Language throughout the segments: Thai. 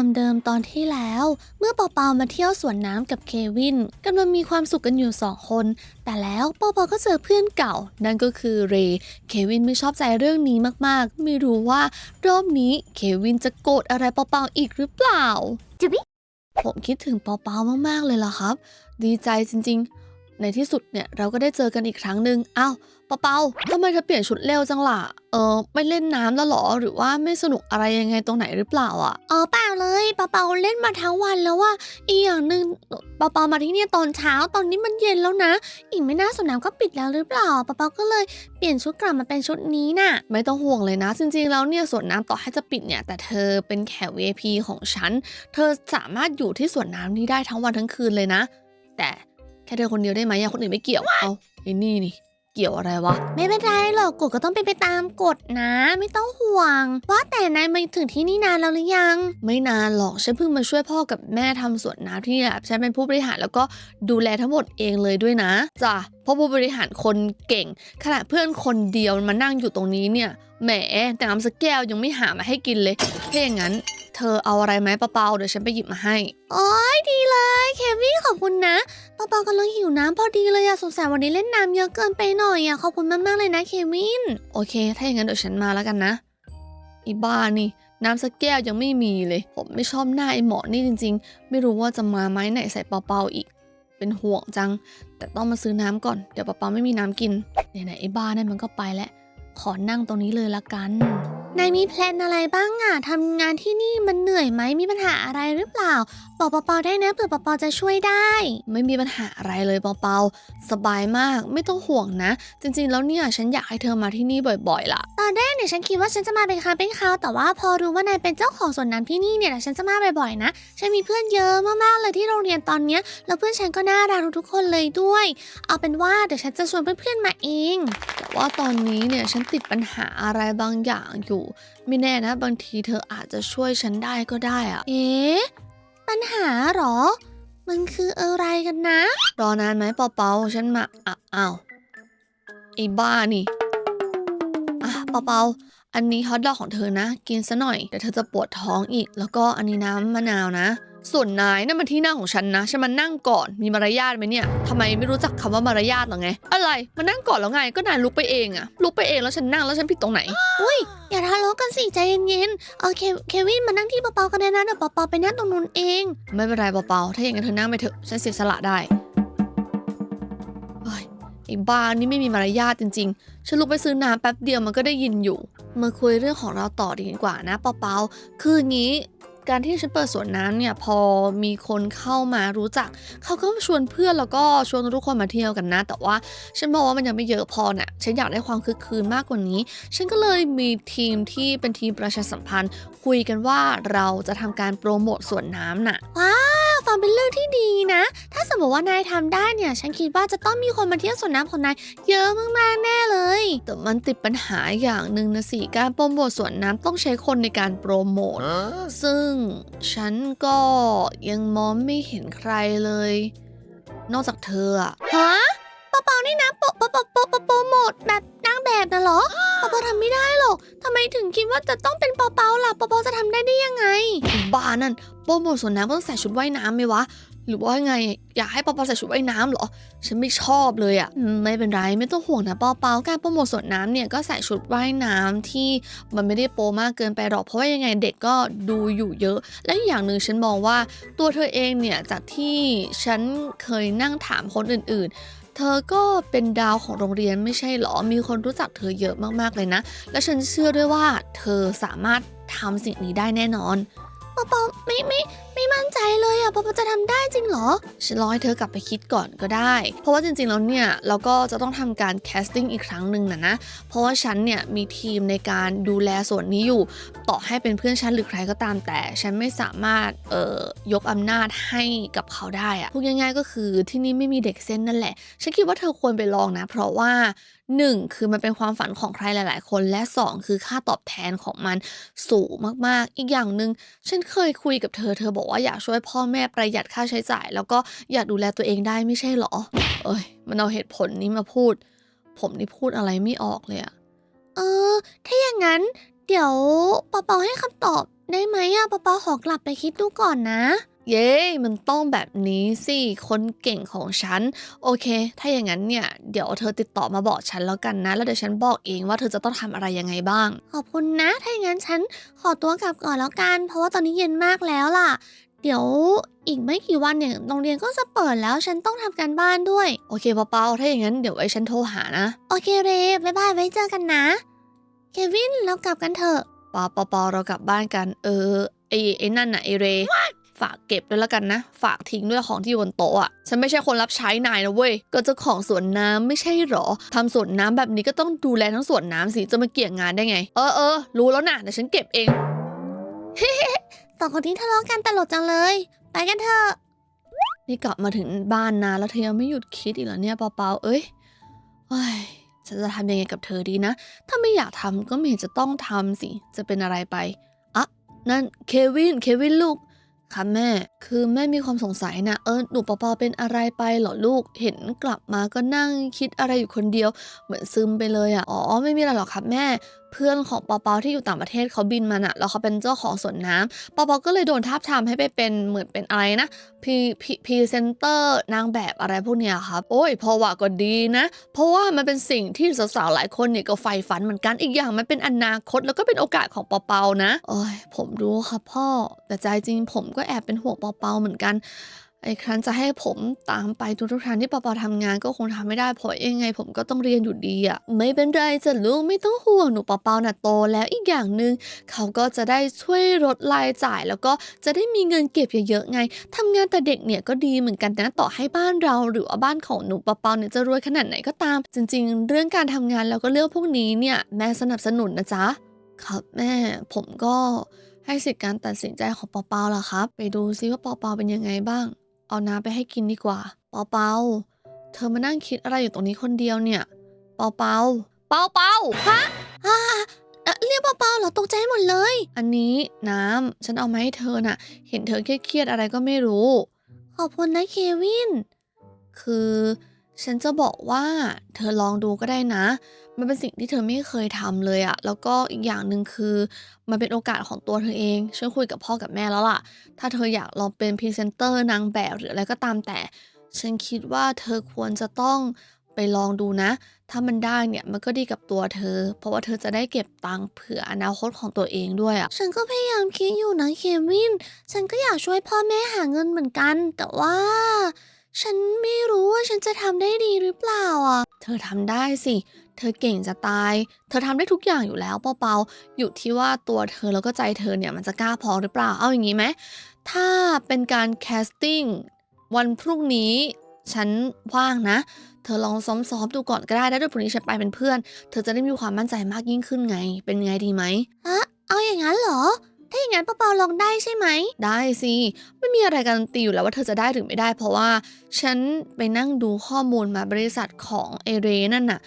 ความเดิมตอนที่แล้ว เมื่อเปาเปามาเที่ยวสวนน้ำกับเควินกำลังมีความสุขกันอยู่สองคน แต่แล้วเปาเปาก็เจอเพื่อนเก่า นั่นก็คือเรย์เควินไม่ชอบใจเรื่องนี้มากๆ ไม่รู้ว่ารอบนี้เควินจะโกรธอะไรเปาเปาอีกหรือเปล่าจุบิผมคิดถึงเปาเปามากๆเลยล่ะครับ ดีใจจริงๆ ในที่สุดเนี่ยเราก็ได้เจอกันอีกครั้งหนึ่งอ้าว เปาเปาทำไมเธอเปลี่ยนชุดเร็วจังล่ะ เออ ไม่เล่นน้ำแล้วเหรอ หรือว่าไม่สนุกอะไรยังไงตรงไหนหรือเปล่าอะ อ๋อเปล่าเลยเปาเปาเล่นมาทั้งวันแล้วว่า อีกอย่างหนึ่งเปาเปามาที่เนี่ยตอนเช้า ตอนนี้มันเย็นแล้วนะ อีกไม่น่าสวนน้ำก็ปิดแล้วหรือเปล่าเปาเปาก็เลยเปลี่ยนชุดกลับมาเป็นชุดนี้น่ะ ไม่ต้องห่วงเลยนะ จริงๆแล้วเนี่ยสวนน้ำต่อให้จะปิดเนี่ย แต่เธอเป็นแขก VIP ของฉัน เธอสามารถอยู่ที่สวนน้ำนี้ได้ทั้งวันทั้งคืนเลยนะ แต่แค่เธอคนเดียวได้ไหมอะคนอื่นไม่เกี่ยว เอาไอ้นี่นี่ เกี่ยวอะไรวะ ไม่เป็นไรหรอกกฎก็ต้องเป็นไปตามกฎนะ ไม่ต้องห่วง ว่าแต่นายมาถึงที่นี่นานแล้วหรือยัง ไม่นานหรอกฉันเพิ่งมาช่วยพ่อกับแม่ทำสวนน้ำที่เนี่ยฉันเป็นผู้บริหารแล้วก็ดูแลทั้งหมดเองเลยด้วยนะจ้ะเพราะผู้บริหารคนเก่งขนาดเพื่อนคนเดียวมานั่งอยู่ตรงนี้เนี่ยแหมแต่น้ำสักแก้วยังไม่หามาให้กินเลยถ้าอย่างนั้น เธอเอาอะไรไหมเปาๆเดี๋ยวฉันไปหยิบมาให้ โอ้ยดีเลย เควินขอบคุณนะเปาเปากำลังหิวน้ำพอดีเลยอะสงสัยวันนี้เล่นน้ำเยอะเกินไปหน่อยอะขอบคุณมากๆเลยนะเควิน โอเค ถ้าอย่างนั้นเดี๋ยวฉันมาแล้วกันนะอีบ้านี่น้ำสักแก้วยังไม่มีเลย ผมไม่ชอบหน้าไอหมอนี่จริง ๆ ไม่รู้ว่าจะมาไหมไหนใส่เปาๆอีก เป็นห่วงจัง แต่ต้องมาซื้อน้ำก่อนเดี๋ยวเปาๆไม่มีน้ำกินไหนๆไอ้บ้านั่นมันก็ไปแล้วขอนั่งตรงนี้เลยละกัน นายมีแพลนอะไรบ้างอะทำงานที่นี่มันเหนื่อยไหมมีปัญหาอะไรหรือเปล่าบอกเปาได้นะเผื่อเปาจะช่วยได้ ไม่มีปัญหาอะไรเลยเปาสบายมากไม่ต้องห่วงนะ จริงๆ แล้วเนี่ยฉันอยากให้เธอมาที่นี่บ่อยๆล่ะ ตอนแรกเนี่ยฉันคิดว่าฉันจะมาเป็นครั้งเป็นคราวแต่ว่าพอรู้ว่านายเป็นเจ้าของสวนน้ำที่นี่เนี่ยฉันจะมาบ่อยๆนะฉันมีเพื่อนเยอะมากๆเลยที่โรงเรียนตอนเนี้ยแล้วเพื่อนฉันก็น่ารักทุกๆคนเลยด้วย เอาเป็นว่าเดี๋ยวฉันจะชวนเพื่อนๆมาเอง แต่ว่าตอนนี้เนี่ยฉันติดปัญหาอะไรบางอย่างอยู่ไม่แน่นะ บางทีเธออาจจะช่วยฉันได้ก็ได้อะเอ๊ะปัญหาหรอ มันคืออะไรกันนะ รอนานไหมเปาๆฉันมาอ้าวไอ้บ้านี่อะเปาๆ อันนี้ฮอทดอกของเธอนะ กินซะหน่อยเดี๋ยวเธอจะปวดท้องอีก แล้วก็อันนี้น้ำมะนาวนะ ส่วนนายนั่นมันที่นั่งของฉันนะฉันมานั่งก่อนมีมารยาทไหมเนี่ยทำไมไม่รู้จักคำว่ามารยาทหรอไง อะไรมานั่งก่อนแล้วไงก็นายลุกไปเองอะลุกไปเองแล้วฉันนั่งแล้วฉันผิดตรงไหนอย่าทะเลาะกันสิใจเย็นๆโอเคเควินมานั่งที่เปาๆกันได้นะเดี๋ยวเปาๆไปนั่งตรงนู้นเอง ไม่เป็นไรเปาๆถ้าอย่างนั้นเธอนั่งไปเถอะฉันเสียสละได้เฮ้ยไอ้บ้านี่ไม่มีมารยาทจริงๆ ฉันลุกไปซื้อน้ำแป๊บเดียวมันก็ได้ยินอยู่ มาคุยเรื่องของเราต่อดีกว่านะเปาๆคืออย่างนี้การที่ฉันเปิดสวนน้ำเนี่ยพอมีคนเข้ามารู้จัก เขาก็ชวนเพื่อนแล้วก็ชวนทุกคนมาเที่ยวกันนะ แต่ว่าฉันบอกว่ามันยังไม่เยอะพอน่ะฉันอยากได้ความคึกคืนมากกว่านี้ ฉันก็เลยมีทีมที่เป็นทีมประชาสัมพันธ์ คุยกันว่าเราจะทำการโปรโมทสวนน้ำน่ะ ฟังเป็นเรื่องที่ดีนะ ถ้าสมมติว่านายทำได้เนี่ย ฉันคิดว่าจะต้องมีคนมาเที่ยวสวนน้ำของนายเยอะมากๆแน่เลย แต่มันติดปัญหาอย่างหนึ่งนะสิ การโปรโมทสวนน้ำต้องใช้คนในการโปรโมท ซึ่งฉันก็ยังมองไม่เห็นใครเลย นอกจากเธออะฮะเปาๆ นี่นะโปโปโปโปโปโปรโมทแบบนางแบบนะเหรอเปาๆทำไม่ได้หรอกทำไมถึงคิดว่าจะต้องเป็นเปาๆล่ะเปาๆจะทำได้ได้ยังไงไอ้บ้านั่นโปรโมทสวนน้ำก็ต้องใส่ชุดว่ายน้ำไหมวะ หรือว่าไง อยากให้ปอปอใส่ชุดว่ายน้ำเหรอ ฉันไม่ชอบเลยอะอืมไม่เป็นไรไม่ต้องห่วงนะปอเปาการโปรโมทสวนน้ำเนี่ยก็ใส่ชุดว่ายน้ำที่มันไม่ได้โปมากเกินไปหรอก เพราะว่ายังไงเด็กก็ดูอยู่เยอะ และอีกอย่างหนึ่งฉันมองว่าตัวเธอเองเนี่ยจากที่ฉันเคยนั่งถามคนอื่น ๆ เธอก็เป็นดาวของโรงเรียนไม่ใช่หรอ มีคนรู้จักเธอเยอะมากๆเลยนะ และฉันเชื่อด้วยว่าเธอสามารถทำสิ่งนี้ได้แน่นอน เปาๆไม่ไม่ไม่มั่นใจเลยอะเปาๆจะทำได้จริงเหรอฉันรอให้เธอกลับไปคิดก่อนก็ได้ เพราะว่าจริงๆแล้วเนี่ยเราก็จะต้องทำการแคสติ้งอีกครั้งหนึ่งนะนะ เพราะว่าฉันเนี่ยมีทีมในการดูแลส่วนนี้อยู่ ต่อให้เป็นเพื่อนฉันหรือใครก็ตามแต่ ฉันไม่สามารถเอ่อยกอำนาจให้กับเขาได้อะพูดง่าย ๆ ก็คือที่นี่ไม่มีเด็กเส้นนั่นแหละ ฉันคิดว่าเธอควรไปลองนะ เพราะว่า 1. คือมันเป็นความฝันของใครหลาย ๆ คนและ2คือค่าตอบแทนของมันสูงมาก ๆ อีกอย่างหนึ่งฉันเคยคุยกับเธอเธอบอกว่าอยากช่วยพ่อแม่ประหยัดค่าใช้จ่าย แล้วก็อยากดูแลตัวเองได้ไม่ใช่หรอ เอ้ย มันเอาเหตุผลนี้มาพูด ผมนี่พูดอะไรไม่ออกเลยอะเออ ถ้าอย่างนั้น เดี๋ยวเปาให้คำตอบได้ไหมอะเปาๆขอกลับไปคิดดูก่อนนะ เย้มันต้องแบบนี้สิ คนเก่งของฉัน โอเค ถ้าอย่างนั้นเนี่ย เดี๋ยวเธอติดต่อมาบอกฉันแล้วกันนะ แล้วเดี๋ยวฉันบอกเองว่าเธอจะต้องทำอะไรยังไงบ้าง ขอบคุณนะ ถ้าอย่างนั้นฉันขอตัวกลับก่อนแล้วกัน เพราะว่าตอนนี้เย็นมากแล้วล่ะ เดี๋ยวอีกไม่กี่วันเนี่ย โรงเรียนก็จะเปิดแล้ว ฉันต้องทำการบ้านด้วย โอเคเปาๆถ้าอย่างนั้นเดี๋ยวไว้ฉันโทรหานะ โอเคเรบ๊ายบาย ไว้เจอกันนะ เควิน เรากลับกันเถอะปอปอปอเรากลับบ้านกัน เออ ไอไอ้นั่นน่ะไอเร ฝากเก็บด้วยแล้วกันนะ ฝากทิ้งด้วยของที่อยู่บนโต๊ะอะฉันไม่ใช่คนรับใช้นายนะเว้ยก็เจ้าของสวนน้ำไม่ใช่หรอทำสวนน้ำแบบนี้ก็ต้องดูแลทั้งสวนน้ำสิจะมาเกี่ยงงานได้ไง เออเออรู้แล้วนะเดี๋ยวฉันเก็บเองสองคนนี้ทะเลาะกันตลกจังเลย ไปกันเถอะนี่กลับมาถึงบ้านนะแล้วเธอยังไม่หยุดคิดอีกเหรอเนี่ยเปาๆเอ้ยเฮ้ยฉันจะทำยังไงกับเธอดีนะ ถ้าไม่อยากทำก็ไม่เห็นจะต้องทำสิ จะเป็นอะไรไป อะ นั่นเควิน เควินลูก ค่ะแม่ คือแม่มีความสงสัยนะ เออ หนูปอปอเป็นอะไรไปเหรอลูก เห็นกลับมาก็นั่งคิดอะไรอยู่คนเดียว เหมือนซึมไปเลยอะ่ะ อ๋อ ไม่มีอะไรหรอกครับแม่เพื่อนของปอปอที่อยู่ต่างประเทศเขาบินมาน่ะแล้วเขาเป็นเจ้าของสวนน้ำปอปอก็เลยโดนทาบทามให้ไปเป็นเหมือนเป็นอะไรนะพีพีพรีเซนเตอร์นางแบบอะไรพวกเนี้ยครับ โอ้ยพอว่าก็ดีนะ เพราะว่ามันเป็นสิ่งที่สาวๆหลายคนเนี่ยก็ใฝ่ฝันเหมือนกันอีกอย่างมันเป็นอนาคตแล้วก็เป็นโอกาสของปาเปานะโอ้ยผมรู้ครับพ่อแต่ใจจริงผมก็แอบเป็นห่วงปาเปาเหมือนกัน ไอ้ครั้นจะให้ผมตามไปทุกๆครั้งที่ปาเปาทำงานก็คงทำไม่ได้เพราะยังไง ผมก็ต้องเรียนอยู่ดีอะไม่เป็นไรจ้ะลูกไม่ต้องห่วงหนูปาเปาน่ะโต แล้วอีกอย่างหนึ่งเขาก็จะได้ช่วยลดรายจ่าย แล้วก็จะได้มีเงินเก็บเยอะๆไงทำงานแต่เด็กเนี่ยก็ดีเหมือนกันนะต่อให้บ้านเรา หรือว่าบ้านของหนูปอปอเนี่ยจะรวยขนาดไหนก็ตาม จริง ๆ เรื่องการทำงานแล้วก็เรื่องพวกนี้เนี่ยแม่สนับสนุนนะจ๊ะครับแม่ผมก็ให้สิทธิการตัดสินใจของปอเปาล่ะครับ ไปดูซิว่าปอปาเป็นยังไงบ้าง เอาน้ำไปให้กินดีกว่า เปาเปาเธอมานั่งคิดอะไรอยู่ตรงนี้คนเดียวเนี่ย เปาเปาเปาเปาฮะอ่าเอ่อเรียกเปาๆเหรอตกใจหมดเลย อันนี้น้ำฉันเอามาให้เธอน่ะ เห็นเธอเครียดๆอะไรก็ไม่รู้ ขอบคุณนะเควิน คือ ฉันจะบอกว่าเธอลองดูก็ได้นะ มันเป็นสิ่งที่เธอไม่เคยทำเลยอะแล้วก็อีกอย่างหนึ่งคือ มันเป็นโอกาสของตัวเธอเองฉันคุยกับพ่อกับแม่แล้วล่ะ ถ้าเธออยากลองเป็นพรีเซนเตอร์นางแบบหรืออะไรก็ตามแต่ ฉันคิดว่าเธอควรจะต้องไปลองดูนะ ถ้ามันได้เนี่ยมันก็ดีกับตัวเธอ เพราะว่าเธอจะได้เก็บตังค์เผื่ออนาคตของตัวเองด้วยอะฉันก็พยายามคิดอยู่นะเควิน ฉันก็อยากช่วยพ่อแม่หาเงินเหมือนกัน แต่ว่า ฉันไม่รู้ว่าฉันจะทำได้ดีหรือเปล่าอะ เธอทำได้สิ เธอเก่งจะตาย เธอทำได้ทุกอย่างอยู่แล้วเปาๆอยู่ที่ว่าตัวเธอแล้วก็ใจเธอเนี่ยมันจะกล้าพอหรือเปล่า เอาอย่างนี้ไหม ถ้าเป็นการแคสติ้งวันพรุ่งนี้ฉันว่างนะ เธอลองซ้อมๆดูก่อนก็ได้ แล้วเดี๋ยวพรุ่งนี้ฉันไปเป็นเพื่อน เธอจะได้มีความมั่นใจมากยิ่งขึ้นไง เป็นไงดีไหมฮะเอาอย่างนั้นเหรอ ถ้าอย่างนั้นเปาๆลองได้ใช่ไหม ได้สิ ไม่มีอะไรการันตีอยู่แล้วว่าเธอจะได้หรือไม่ได้ เพราะว่าฉันไปนั่งดูข้อมูลมาบริษัทของเอเรนั่นน่ะ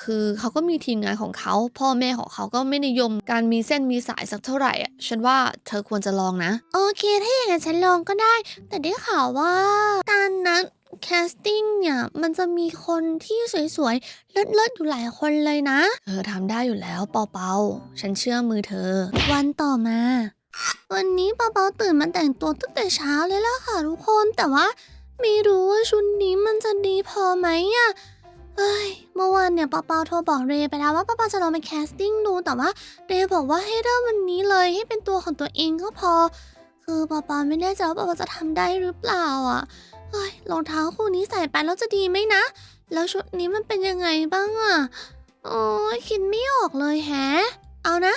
คือเขาก็มีทีมงานของเขา พ่อแม่ของเขาก็ไม่นิยมการมีเส้นมีสายสักเท่าไหร่อะฉันว่าเธอควรจะลองนะ โอเค ถ้าอย่างนั้นฉันลองก็ได้ แต่ได้ข่าวว่าการนัด แคสติ้งเนี่ย มันจะมีคนที่สวยๆ เลิศๆ อยู่หลายคนเลยนะ เธอทำได้อยู่แล้วเปาเปาฉันเชื่อมือเธอ วันต่อมา วันนี้เปาๆตื่นมาแต่งตัวตั้งแต่เช้าเลยล่ะค่ะทุกคนแต่ว่า ไม่รู้ว่าชุดนี้มันจะดีพอไหมอะเฮ้ยเมื่อวานเนี่ยเปาๆโทรบอกเรย์ไปแล้วว่าเปาๆจะลองไปแคสติ้งดูแต่ว่าเรย์บอกว่าให้เริ่มวันนี้เลยให้เป็นตัวของตัวเองก็พอ คือเปาๆไม่แน่ใจว่าเปาๆจะทำได้หรือเปล่าอะ เฮ้ยรองเท้าคู่นี้ใส่ไปแล้วจะดีไหมนะ แล้วชุดนี้มันเป็นยังไงบ้างอะโอ้ยคิดไม่ออกเลยแฮะ เอานะ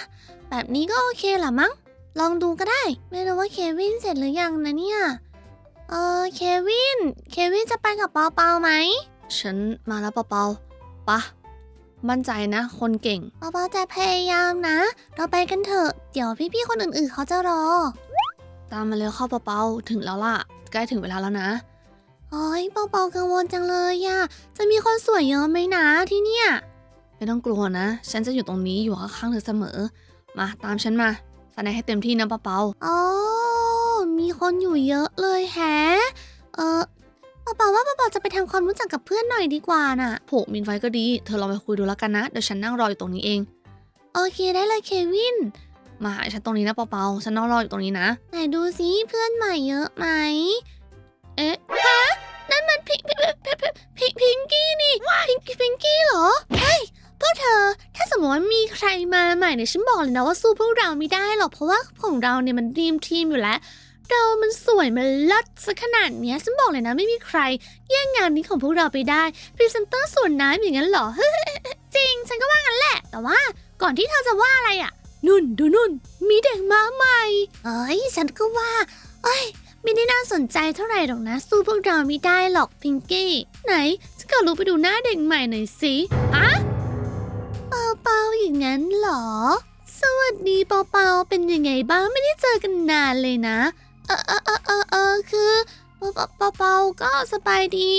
แบบนี้ก็โอเคละมั้ง ลองดูก็ได้ ไม่รู้ว่าเควินเสร็จหรือยังนะเนี่ย เออเควิน เควินจะไปกับเปาเปาไหม ฉันมาแล้วเปาเปาปะมั่นใจนะ คนเก่ง เปาเปาจะพยายามนะ เราไปกันเถอะ เดี๋ยวพี่ๆคนอื่นๆเขาจะรอ ตามมาเร็วเข้าเปาเปาถึงแล้วล่ะ ใกล้ถึงเวลาแล้วนะ โอ้ยเปาเปากังวลจังเลยอะจะมีคนสวยเยอะไหมนะที่เนี่ย ไม่ต้องกลัวนะ ฉันจะอยู่ตรงนี้อยู่ข้างๆเธอเสมอ มาตามฉันมาแสดงให้เต็มที่นะเปาเปาอ๋อมีคนอยู่เยอะเลยแฮะ เออเปาเปาว่าเปาเปาจะไปทำความรู้จักกับเพื่อนหน่อยดีกว่าน่ะผูกมินไว้ก็ดี เธอลองไปคุยดูแล้วกันนะ เดี๋ยวฉันนั่งรออยู่ตรงนี้เอง โอเคได้เลยเควิน มาหาฉันตรงนี้นะเปาๆฉันนอนรออยู่ตรงนี้นะ ไหนดูสิเพื่อนใหม่เยอะไหม เอ๊ะฮะนั่น มันพิงพิงพิงพิงกี้นี่พิงพิงกี้เหรอเฮ้ยพวกเธอ ถ้าสมมติว่ามีใครมาใหม่เนี่ยฉันบอกเลยนะว่าสู้พวกเราไม่ได้หรอกเพราะว่าของเราเนี่ยมันดีมทีมอยู่แล้ว เรามันสวยมันเลิศซะขนาดเนี้ยฉันบอกเลยนะไม่มีใคร แย่งงานนี้ของพวกเราไปได้พรีเซนเตอร์ส่วนน้ำอย่างนั้นเหรอจริง ฉันก็ว่างั้นแหละ แต่ว่าก่อนที่เธอจะว่าอะไรอะนุ่นดูนุ่น มีเด็กมาใหม่ เอ้ยฉันก็ว่า เอ้ย ไม่ได้น่าสนใจเท่าไหร่หรอกนะ สู้พวกเราไม่ได้หรอกพิงกี้ ไหนฉันก็รู้ไปดูหน้าเด็กใหม่หน่อยสิอะเปาเปาอย่างนั้นเหรอ สวัสดีเปาเปาเป็นยังไงบ้างไม่ได้เจอกันนานเลยนะ เออเออเออเออเออคือเปาเปาเปาเปาก็สบายดี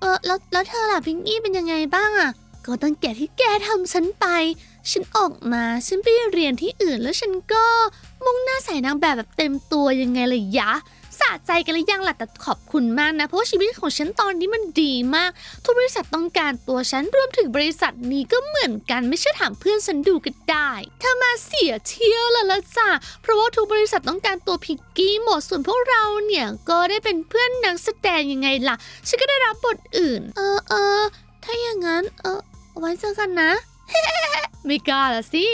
เออแล้วแล้วเธอล่ะพิงกี้เป็นยังไงบ้างอะก็ตั้งแต่ที่แกทำฉันไป ฉันออกมา ฉันไปเรียนที่อื่นแล้วฉันก็ มุ่งหน้าใส่นางแบบแบบเต็มตัวยังไงเลยยะ สะใจกันหรือยังล่ะแต่ขอบคุณมากนะ เพราะว่าชีวิตของฉันตอนนี้มันดีมาก ทุกบริษัทต้องการตัวฉันรวมถึงบริษัทนี้ก็เหมือนกันไม่เชื่อถามเพื่อนฉันดูก็ได้ถ้ามาเสียเที่ยวแล้วละจ้ะเพราะว่าทุกบริษัทต้องการตัวพิกกี้หมดส่วนพวกเราเนี่ยก็ได้เป็นเพื่อนนักแสดงยังไงล่ะฉันก็ได้รับบทอื่น เออเออถ้าอย่างนั้นเออไว้เจอกันนะ ไม่กล้าละสิ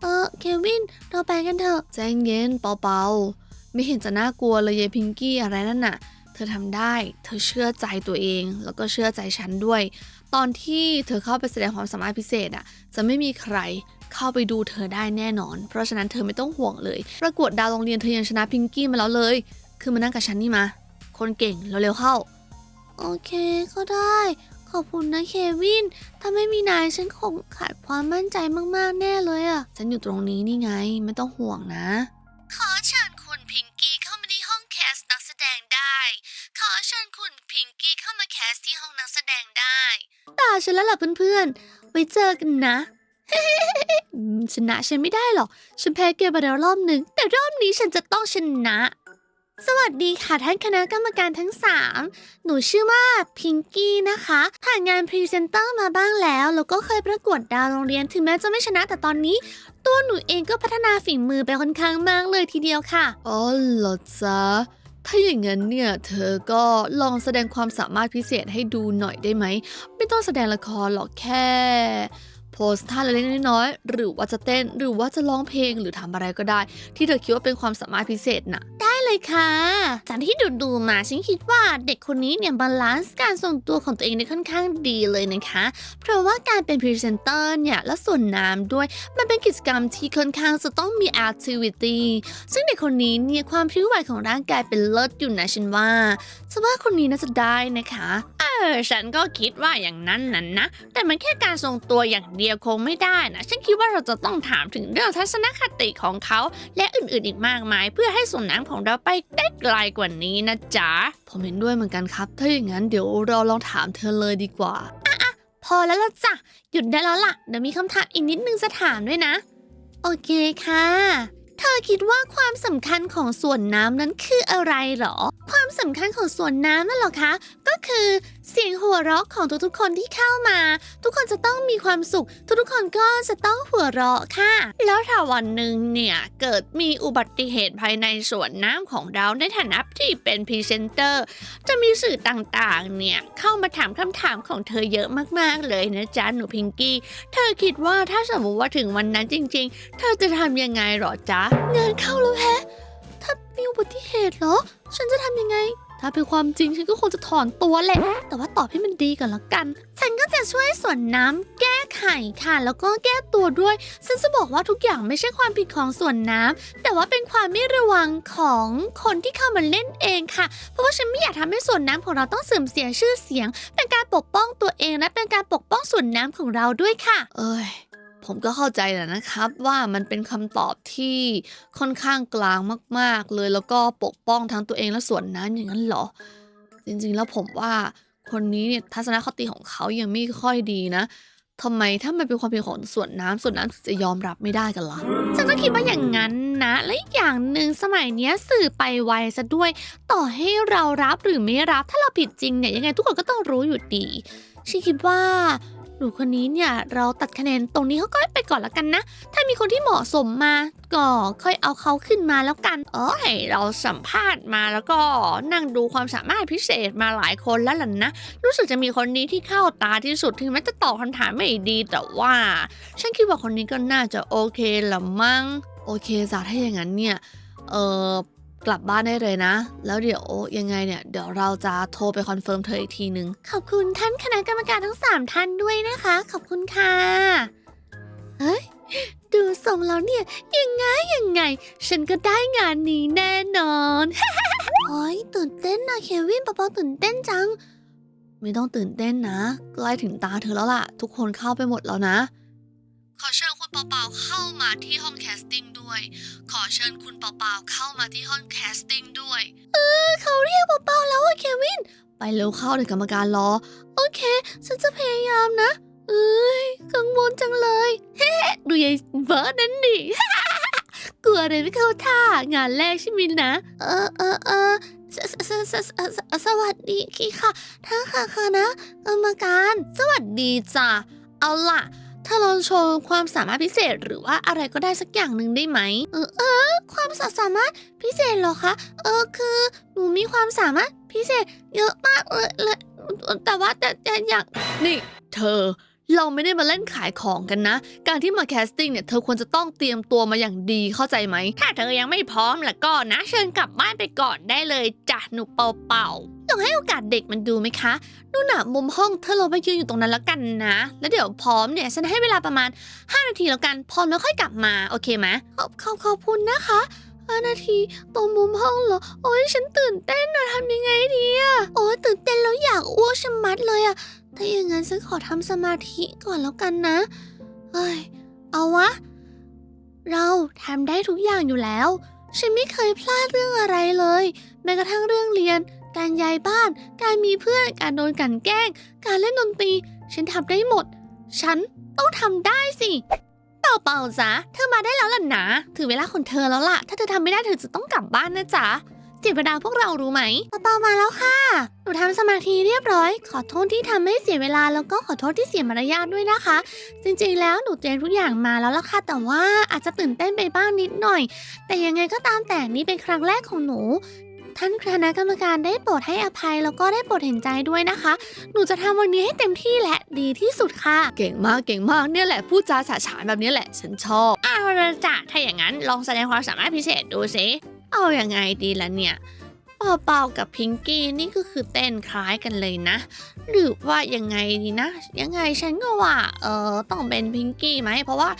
เออ เควิน เราไปกันเถอะ ใจเย็นเปาๆ ไม่เห็นจะน่ากลัวเลยยายพิงกี้อะไรนั่นน่ะ เธอทำได้ เธอเชื่อใจตัวเอง แล้วก็เชื่อใจฉันด้วย ตอนที่เธอเข้าไปแสดงความสามารถพิเศษอะ จะไม่มีใครเข้าไปดูเธอได้แน่นอน เพราะฉะนั้นเธอไม่ต้องห่วงเลย ประกวดดาวโรงเรียนเธอยังชนะพิงกี้มาแล้วเลย คือมานั่งกับฉันนี่มา คนเก่งเร็วๆเข้า โอเคก็ได้ ขอบคุณนะเควิน ถ้าไม่มีนายฉันคงขาดความมั่นใจมากๆแน่เลยอะ ฉันอยู่ตรงนี้นี่ไง ไม่ต้องห่วงนะ ขอเชิญ คุณพิงกี้เข้ามาแคสที่ห้องนักแสดงได้ ตาฉันแล้วล่ะเพื่อนๆ ไว้เจอกันนะอืมชนะฉันไม่ได้หรอก ฉันแพ้เกมมาแล้วรอบหนึ่ง แต่รอบนี้ฉันจะต้องชนะ สวัสดีค่ะท่านคณะกรรมการทั้ง3หนูชื่อว่าพิงกี้นะคะ ผ่านงานพรีเซนเตอร์มาบ้างแล้ว แล้วก็เคยประกวดดาวโรงเรียน ถึงแม้จะไม่ชนะแต่ตอนนี้ ตัวหนูเองก็พัฒนาฝีมือไปค่อนข้างมากเลยทีเดียวค่ะ อ๋อเหรอจ๊ะ ถ้าอย่างนั้นเนี่ยเธอก็ลองแสดงความสามารถพิเศษให้ดูหน่อยได้ไหม ไม่ต้องแสดงละครหรอกแค่โพสท่าเล็กๆน้อยๆหรือว่าจะเต้นหรือว่าจะร้องเพลงหรือทำอะไรก็ได้ ที่เธอคิดว่าเป็นความสามารถพิเศษน่ะ เลยค่ะ จากที่ดูดูมาฉันคิดว่าเด็กคนนี้เนี่ยบาลานซ์การทรงตัวของตัวเองได้ค่อนข้างดีเลยนะคะ เพราะว่าการเป็นพรีเซนเตอร์เนี่ยและส่วนน้ำด้วย มันเป็นกิจกรรมที่ค่อนข้างจะต้องมี activity ซึ่งเด็กคนนี้เนี่ยความพริ้วไหวของร่างกายเป็นเลิศอยู่นะฉันว่าฉันว่าคนนี้น่าจะได้นะคะเออฉันก็คิดว่าอย่างนั้นน่ะนะ แต่มันแค่การทรงตัวอย่างเดียวคงไม่ได้นะ ฉันคิดว่าเราจะต้องถามถึงเรื่องทัศนคติของเขา และอื่นๆอีกมากมาย เพื่อให้ส่วนน้ำของเราไปได้ไกลกว่านี้นะจ๊ะ ผมเห็นด้วยเหมือนกันครับ ถ้าอย่างนั้นเดี๋ยวเราลองถามเธอเลยดีกว่า พอแล้วล่ะจ้ะ หยุดได้แล้วล่ะ เดี๋ยวมีคำถามอีกนิดนึงจะถามด้วยนะ โอเคค่ะ เธอคิดว่าความสำคัญของส่วนน้ำนั้นคืออะไรเหรอ ความสำคัญของส่วนน้ำนั่นเหรอคะ ก็คือเสียงหัวเราะของทุกๆคนที่เข้ามา ทุกคนจะต้องมีความสุข ทุกๆคนก็จะต้องหัวเราะค่ะ แล้วถ้าวันหนึ่งเนี่ย เกิดมีอุบัติเหตุภายในสวนน้ำของเราในฐานะที่เป็นพรีเซนเตอร์ จะมีสื่อต่างๆ เนี่ย เข้ามาถามคำถามของเธอเยอะมากๆเลยนะจ๊ะหนูพิงกี้ เธอคิดว่าถ้าสมมติว่าถึงวันนั้นจริง ๆ เธอจะทำยังไงหรอจ๊ะงานเข้าแล้วแฮะถ้ามีอุบัติเหตุเหรอ ฉันจะทำยังไง ถ้าเป็นความจริงฉันก็คงจะถอนตัวแหละ แต่ว่าตอบให้มันดีก่อนละกัน ฉันก็จะช่วยส่วนน้ำแก้ไขค่ะ แล้วก็แก้ตัวด้วย ฉันจะบอกว่าทุกอย่างไม่ใช่ความผิดของส่วนน้ำแต่ว่าเป็นความไม่ระวังของคนที่เข้ามาเล่นเองค่ะ เพราะว่าฉันไม่อยากทำให้ส่วนน้ำของเราต้องเสื่อมเสียชื่อเสียง เป็นการปกป้องตัวเองและเป็นการปกป้องส่วนน้ำของเราด้วยค่ะ เอ้ย ผมก็เข้าใจแหละนะครับว่ามันเป็นคำตอบที่ค่อนข้างกลางมากๆ เลยแล้วก็ปกป้องทั้งตัวเองและส่วนนั้นอย่างนั้นเหรอ จริงๆแล้วผมว่าคนนี้เนี่ยทัศนคติของเขายังไม่ค่อยดีนะทำไมถ้ามันเป็นความผิดของส่วนน้ำส่วนน้ำจะยอมรับไม่ได้กันล่ะฉันก็คิดว่าอย่างนั้นนะ และอีกอย่างหนึ่งสมัยเนี้ยสื่อไปไวซะด้วย ต่อให้เรารับหรือไม่รับถ้าเราผิดจริงเนี่ยยังไงทุกคนก็ต้องรู้อยู่ดีฉันคิดว่า นูคนนี้เนี่ยเราตัดคะแนนตรงนี้เขาก็ไปก่อนละกันนะ ถ้ามีคนที่เหมาะสมมาก็ค่อยเอาเขาขึ้นมาแล้วกันเอ้ยเราสัมภาษณ์มาแล้วก็นั่งดูความสามารถพิเศษมาหลายคนแล้วล่ะนะ รู้สึกจะมีคนนี้ที่เข้าตาที่สุดถึงแม้จะตอบคำถามไม่ดีแต่ว่า ฉันคิดว่าคนนี้ก็น่าจะโอเคละมั้งโอเคจ้ะถ้าอย่างนั้นเนี่ยเออ กลับบ้านได้เลยนะ แล้วเดี๋ยวยังไงเนี่ย เดี๋ยวเราจะโทรไปคอนเฟิร์มเธออีกทีนึง ขอบคุณท่านคณะกรรมการทั้งสามท่านด้วยนะคะ ขอบคุณค่ะเฮ้ยดูทรงแล้วเนี่ย ยังไงยังไง ฉันก็ได้งานนี้แน่นอน โอ้ยตื่นเต้นนะเควินปอปอตื่นเต้นจัง ไม่ต้องตื่นเต้นนะ ใกล้ถึงตาเธอแล้วล่ะ ทุกคนเข้าไปหมดแล้วนะ ขอเชิญคุณ เปาเปาเข้ามาที่ห้องแคสติ้งด้วย ขอเชิญคุณเปาเปาเข้ามาที่ห้องแคสติ้งด้วย เออเขาเรียกเบาๆแล้วอะเควิน ไปเร็วเข้าเดี๋ยวกรรมการรอ โอเค ฉันจะพยายามนะ เอ้ยกังวลจังเลย เฮ้ดูยายเบิร์ดนั่นดิ กลัวอะไรไม่เข้าท่างานแรกใช่ไหมนะ เออเออเออสสสสสสสวัสดีค่ะท่านค่ะค่ะนะกรรมการ สวัสดีจ้ะเอาล่ะ ถ้าลองโชว์ความสามารถพิเศษหรือว่าอะไรก็ได้สักอย่างหนึ่งได้ไหม เออเออความสามารถพิเศษเหรอคะ เออคือหนูมีความสามารถพิเศษเยอะมากเลยเลยแต่ว่าแต่แต่อยากนี่เธอ เราไม่ได้มาเล่นขายของกันนะ การที่มาแคสติ้งเนี่ยเธอควรจะต้องเตรียมตัวมาอย่างดีเข้าใจไหม ถ้าเธอยังไม่พร้อมล้วก็นะ เชิญกลับบ้านไปก่อนได้เลยจ้ะหนูเป่าเป่าลองให้โอกาสเด็กมันดูไหมคะนู่นน่ะมุมห้องเธอเราไปยืนอยู่ตรงนั้นแล้วกันนะ แล้วเดี๋ยวพร้อมเนี่ยฉันให้เวลาประมาณ 5 นาทีแล้วกันพร้อมแล้วค่อยกลับมาโอเคไหมขอบขอบขอบคุณนะคะห้านาทีตรงมุมห้องเหรอ โอ้ยฉันตื่นเต้นนะทำยังไงดีอะโอ้ยตื่นเต้นแล้วอยากอ้วกชะมัดเลยอะ ถ้าอย่างนั้นฉันขอทำสมาธิก่อนแล้วกันนะเฮ้ย เอาวะ เราทำได้ทุกอย่างอยู่แล้ว ฉันไม่เคยพลาดเรื่องอะไรเลย แม้กระทั่งเรื่องเรียน การย้ายบ้าน การมีเพื่อน การโดนกลันแกล้ง การเล่นดนตรี ฉันทำได้หมด ฉันต้องทำได้สิ เป่าเป่าๆจ๊ะ เธอมาได้แล้วล่ะนะ ถึงเวลาของเธอแล้วล่ะ ถ้าเธอทำไม่ได้เธอจะต้องกลับบ้านนะจ๊ะ เจ็บเวลาพวกเรารู้ไหมปาเปามาแล้วค่ะ หนูทำสมาธิเรียบร้อย ขอโทษที่ทำให้เสียเวลาแล้วก็ขอโทษที่เสียมารยาทด้วยนะคะ จริงๆ แล้วหนูเตรียมทุกอย่างมาแล้วล่ะค่ะ แต่ว่าอาจจะตื่นเต้นไปบ้างนิดหน่อย แต่ยังไงก็ตามแต่นี่เป็นครั้งแรกของหนู ท่านคณะกรรมการได้โปรดให้อภัยแล้วก็ได้โปรดเห็นใจด้วยนะคะ หนูจะทำวันนี้ให้เต็มที่และดีที่สุดค่ะ เก่งมากเก่งมากเนี่ยแหละพูดจาฉาฉานแบบนี้แหละ ฉันชอบอ้าวละจ้ะถ้าอย่างนั้นลองแสดงความสามารถพิเศษดูสิ เอาอยัางไงดีล่ะเนี่ยเป่าเปากับพิงกี้นี่ก็คือเต้นคล้ายกันเลยนะ หรือว่ายังไงดีนะ ยังไงฉันก็ว่า เออต้องเป็นพิงกี้ไหม เพราะว่า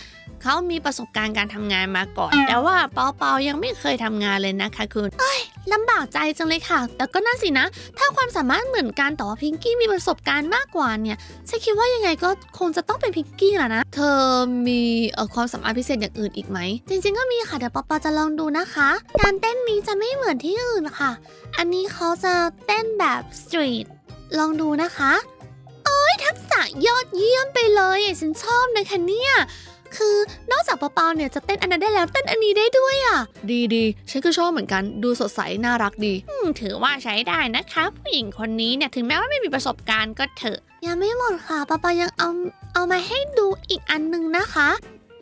เขามีประสบการณ์การทำงานมาก่อน แต่ว่าเปาเปายังไม่เคยทำงานเลยนะคะคุณเอ้ยลำบากใจจังเลยค่ะ แต่ก็นั่นสินะ ถ้าความสามารถเหมือนกันแต่ว่าพิงกี้มีประสบการณ์มากกว่าเนี่ยฉันคิดว่ายังไงก็คงจะต้องเป็นพิงกี้แหละนะ เธอมีเอ่อความสามารถพิเศษอย่างอื่นอีกไหม จริงๆก็มีค่ะเดี๋ยวปอปอจะลองดูนะคะ การเต้นนี้จะไม่เหมือนที่อื่นค่ะ อันนี้เขาจะเต้นแบบสตรีทลองดูนะคะ โอ้ยทักษะยอดเยี่ยมไปเลยฉันชอบนะคะเนี่ย คือนอกจากปอปอเนี่ยจะเต้นอันนั้นได้แล้วเต้นอันนี้ได้ด้วยอะ ดีดีฉันก็ชอบเหมือนกันดูสดใสน่ารักดี อืมถือว่าใช้ได้นะคะ ผู้หญิงคนนี้เนี่ยถึงแม้ว่าไม่มีประสบการณ์ก็เถอะ ยังไม่หมดค่ะปอปอยังเอาเอามาให้ดูอีกอันหนึ่งนะคะ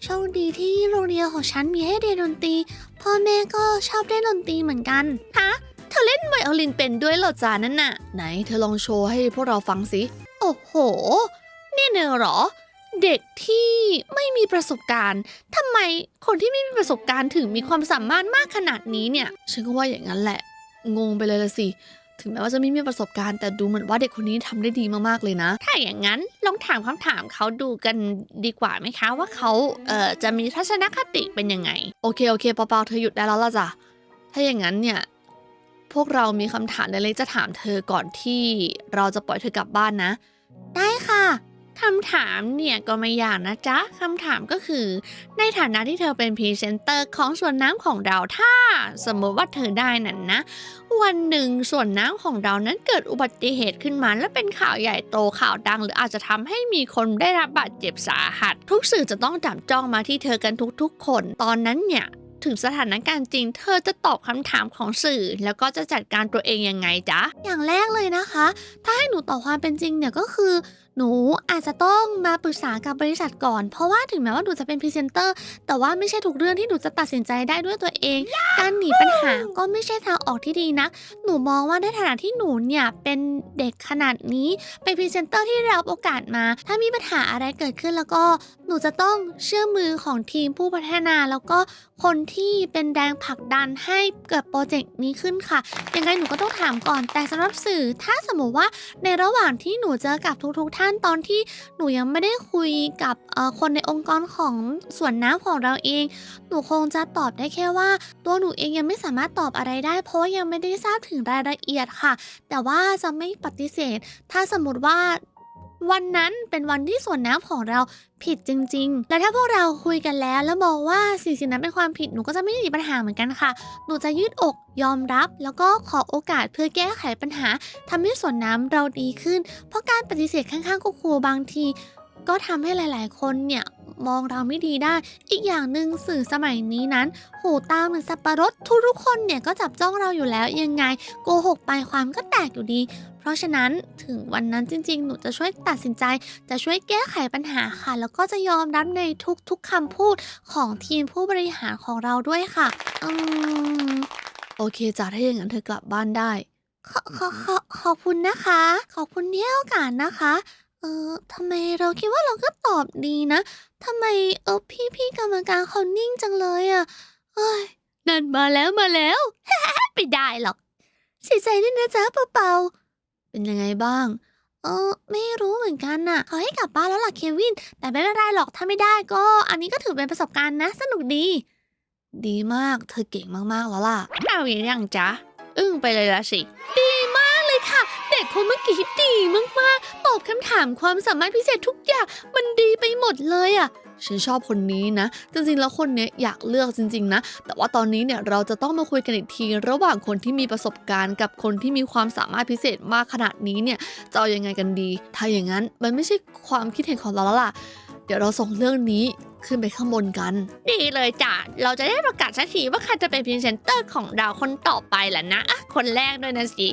โชคดีที่โรงเรียนของฉันมีให้เรียนดนตรี พ่อแม่ก็ชอบเล่นดนตรีเหมือนกันฮะเธอเล่นไวโอลินเป็นด้วยเหรอจานั่นน่ะ ไหนเธอลองโชว์ให้พวกเราฟังสิ โอ้โห เนี่ยเนอเหรอ เด็กที่ไม่มีประสบการณ์ทำไมคนที่ไม่มีประสบการณ์ถึงมีความสามารถมากขนาดนี้เนี่ย ฉันก็ว่าอย่างนั้นแหละ งงไปเลยละสิถึงแม้ว่าจะไม่มีประสบการณ์แต่ดูเหมือนว่าเด็กคนนี้ทำได้ดีมากๆเลยนะ ถ้าอย่างนั้นลองถามคำถามเขาดูกันดีกว่าไหมคะ ว่าเขาเอ่อจะมีทัศนคติเป็นยังไง โอเคโอเคเปาๆเธอหยุดได้แล้วล่ะจ้ะถ้าอย่างนั้นเนี่ยพวกเรามีคำถามเล็กๆจะถามเธอก่อนที่เราจะปล่อยเธอกลับบ้านนะ ได้ค่ะ คำถามเนี่ยก็ไม่ยากนะจ๊ะคำถามก็คือ ในฐานะที่เธอเป็นพรีเซนเตอร์ของส่วนน้ำของเราถ้า สมมติว่าเธอได้นั่นนะ วันหนึ่งส่วนน้ำของเรานั้นเกิดอุบัติเหตุขึ้นมา และเป็นข่าวใหญ่โตข่าวดัง หรืออาจจะทำให้มีคนได้รับบาดเจ็บสาหัส ทุกสื่อจะต้องจับจ้องมาที่เธอกันทุกๆ คน ตอนนั้นเนี่ยถึงสถานการณ์จริง เธอจะตอบคำถามของสื่อ แล้วก็จะจัดการตัวเองยังไงจ๊ะ อย่างแรกเลยนะคะ ถ้าให้หนูตอบความเป็นจริงเนี่ยก็คือ หนูอาจจะต้องมาปรึกษากับบริษัทก่อน เพราะว่าถึงแม้ว่าหนูจะเป็นพรีเซนเตอร์ แต่ว่าไม่ใช่ทุกเรื่องที่หนูจะตัดสินใจได้ด้วยตัวเอง การหนีปัญหาก็ไม่ใช่ทางออกที่ดีนะ หนูมองว่าในฐานะที่หนูเนี่ยเป็นเด็กขนาดนี้ เป็นพรีเซนเตอร์ที่รับโอกาสมา ถ้ามีปัญหาอะไรเกิดขึ้นแล้วก็ หนูจะต้องเชื่อมือของทีมผู้พัฒนาแล้วก็ คนที่เป็นแรงผลักดันให้เกิดโปรเจกต์นี้ขึ้นค่ะ ยังไงหนูก็ต้องถามก่อน แต่สำหรับสื่อ ถ้าสมมติว่าในระหว่างที่หนูเจอกับทุกๆท่านตอนที่หนูยังไม่ได้คุยกับคนในองค์กรของส่วนน้ำของเราเอง หนูคงจะตอบได้แค่ว่า ตัวหนูเองยังไม่สามารถตอบอะไรได้ เพราะยังไม่ได้ทราบถึงรายละเอียดค่ะ แต่ว่าจะไม่ปฏิเสธ ถ้าสมมติว่า วันนั้นเป็นวันที่ส่วนน้ำของเราผิดจริง ๆ และถ้าพวกเราคุยกันแล้วแล้วมองว่าสิ่งสิ่งนั้นเป็นความผิดหนูก็จะไม่มีปัญหาเหมือนกันค่ะ หนูจะยืดอกยอมรับ แล้วก็ขอโอกาสเพื่อแก้ไขปัญหาทำให้ส่วนน้ำเราดีขึ้น เพราะการปฏิเสธข้างๆครูบางที ก็ทำให้หลาย ๆ คนเนี่ยมองเราไม่ดีได้ อีกอย่างหนึ่งสื่อสมัยนี้นั้น หูตาเหมือนสับปะรดทุกๆคนเนี่ยก็จับจ้องเราอยู่แล้วยังไง โกหกไปความก็แตกอยู่ดี เพราะฉะนั้นถึงวันนั้นจริง ๆ หนูจะช่วยตัดสินใจ จะช่วยแก้ไขปัญหาค่ะ แล้วก็จะยอมรับในทุกๆคำพูดของทีมผู้บริหารของเราด้วยค่ะ อืม โอเคจ้ะถ้าอย่างนั้นเธอกลับบ้านได้ ขอขอขอขอบคุณนะคะ ขอบคุณที่ให้โอกาสนะคะ เออทำไมเราคิดว่าเราก็ตอบดีนะทำไมเออพี่พี่กรรมการเขานิ่งจังเลยอะเอ้ยนั่นมาแล้วมาแล้ว ไม่ได้หรอกเสียใจด้วยนะจ๊ะเปา เป็นยังไงบ้างๆเออไม่รู้เหมือนกันน่ะเขาให้กลับบ้านแล้วล่ะเควิน แต่ไม่เป็นไรหรอกถ้าไม่ได้ก็ อันนี้ก็ถือเป็นประสบการณ์นะ สนุกดี ดีมากเธอเก่งมากๆแล้วล่ะ เอาอย่างยังจ๊ะ อึ้งไปเลยละสิเลยค่ะเด็กคนเมื่อกี้ดีมากๆ ตอบคำถามความสามารถพิเศษทุกอย่างมันดีไปหมดเลยอะฉันชอบคนนี้นะ จริงๆ แล้วคนเนี้ยอยากเลือกจริง ๆ นะ แต่ว่าตอนนี้เนี่ยเราจะต้องมาคุยกันอีกที ระหว่างคนที่มีประสบการณ์กับคนที่มีความสามารถพิเศษมากขนาดนี้เนี่ยจะเอายังไงกันดี ถ้าอย่างนั้นมันไม่ใช่ความคิดเห็นของเราแล้วล่ะ เดี๋ยวเราส่งเรื่องนี้ขึ้นไปข้างบนกัน ดีเลยจ้ะ เราจะได้ประกาศสักทีว่าใครจะเป็นพรีเซนเตอร์ของเราคนต่อไปล่ะนะอะคนแรกด้วยนะสิ